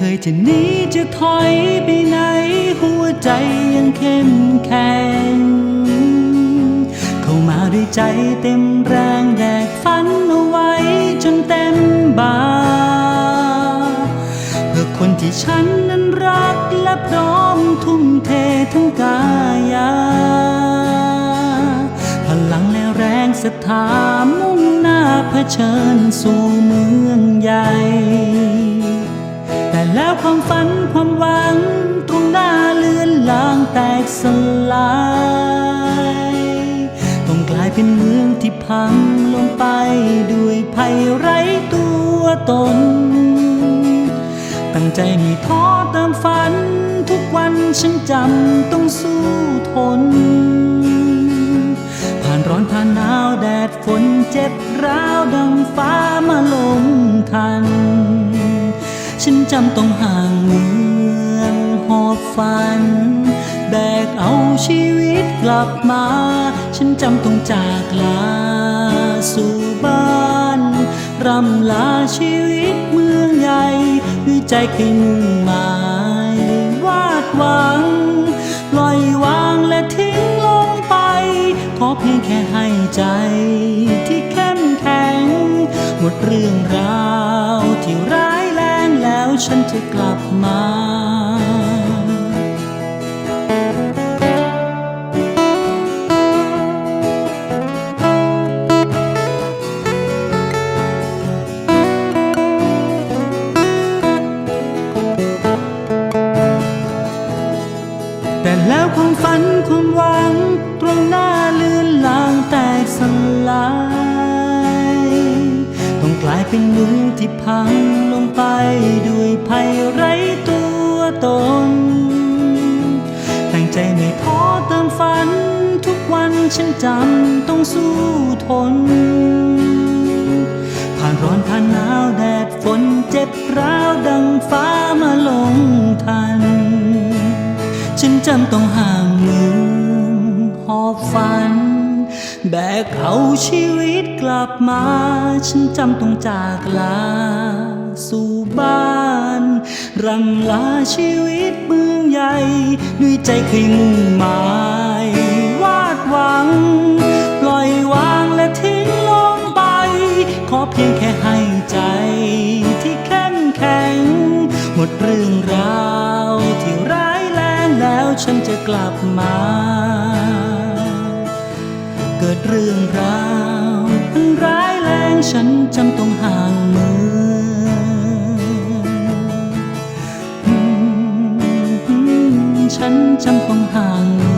เคยจะหนีจะถอยไปไหน หัวใจยังเข้มแข็ง เข้ามาด้วยใจเต็มแรงแดกฝันเอาไว้จนเต็มบา เพื่อคนที่ฉันนั้นรักและพร้อมทุ่มเททั้งกายา พลังและแรงศรัทธามุ่งหน้าเผชิญสู่เมืองใหญ่ ความฝันความหวัง ตรงหน้าเลือนลางแตกสลาย ต้องกลายเป็นเมืองที่พังลงไปด้วยภัยไร้ตัวตน ตั้งใจม่ท้อตามฝัน ทุกวันฉันจำต้องสู้ทน ผ่านร้อนผ่านหนาวแดดฝนเจ็บร้าวดังำต้องห่างเมืองหอบฝัน แบกเอาชีวิตกลับมา ฉันจำต้องจากลาสู่บ้านรำลาชีวิตเมืองใหญ่ด้วยใจเคยมุ่งหมาย วาดหวังปล่อยวางและทิ้งลงไป ขอเพียงแค่ให้ใจ ฉันจะกลับมาแต่แล้วความฝันความหวัง ตรงหน้าเลือนลางแตกสลาย ต้องกลายเป็นมือที่พังลงไปด้ ฉันจำต้องสู้ทน ผ่านร้อนผ่านหนาวแดดฝนเจ็บร้าวดังฟ้ามาลงทัน ฉันจำต้องห่างเมืองหอบฝัน แบกเอาชีวิตกลับมา ฉันจำต้องจากลาสู่บ้านรำลาชีวิตเมืองใหญ่ ด้วยใจเคยมุ่งหมาย ใจที่เข้มแข็ง หมดเรื่องราวที่ร้ายแรงแล้วฉันจะกลับมา เกิดเรื่องราวอันร้ายแรงฉันจำต้องห่างมือฉันจำต้องห่างมื